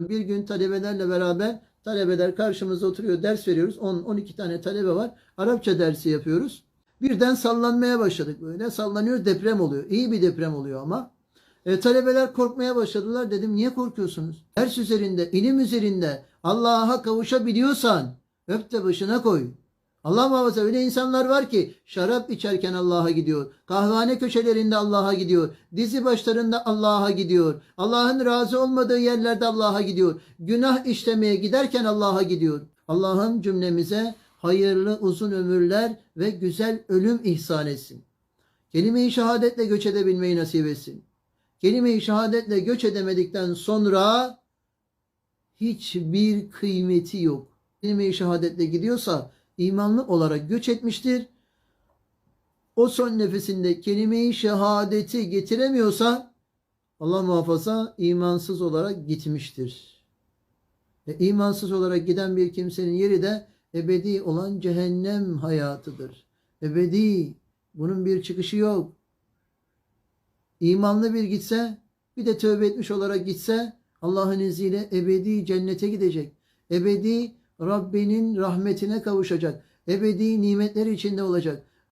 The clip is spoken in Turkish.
Bir gün talebelerle beraber talebeler karşımızda oturuyor ders veriyoruz. 10-12 tane talebe var. Arapça dersi yapıyoruz. Birden sallanmaya başladık böyle. Sallanıyoruz deprem oluyor. İyi bir deprem oluyor ama. E, talebeler korkmaya başladılar. Dedim niye korkuyorsunuz? Ders üzerinde, ilim üzerinde Allah'a kavuşabiliyorsan öp de başına koy. Allah muhafaza öyle insanlar var ki şarap içerken Allah'a gidiyor. Kahvehane köşelerinde Allah'a gidiyor. Dizi başlarında Allah'a gidiyor. Allah'ın razı olmadığı yerlerde Allah'a gidiyor. Günah işlemeye giderken Allah'a gidiyor. Allah'ım cümlemize hayırlı uzun ömürler ve güzel ölüm ihsan etsin. Kelime-i şehadetle göç edebilmeyi nasip etsin. Kelime-i şehadetle göç edemedikten sonra hiçbir kıymeti yok. Kelime-i şehadetle gidiyorsa imanlı olarak göç etmiştir. O son nefesinde kelime-i şehadeti getiremiyorsa Allah muhafaza imansız olarak gitmiştir. Ve imansız olarak giden bir kimsenin yeri de ebedi olan cehennem hayatıdır. Ebedi. Bunun bir çıkışı yok. İmanlı bir gitse bir de tövbe etmiş olarak gitse Allah'ın izniyle ebedi cennete gidecek. Ebedi Rabbinin rahmetine kavuşacak. Ebedi nimetler içinde olacak.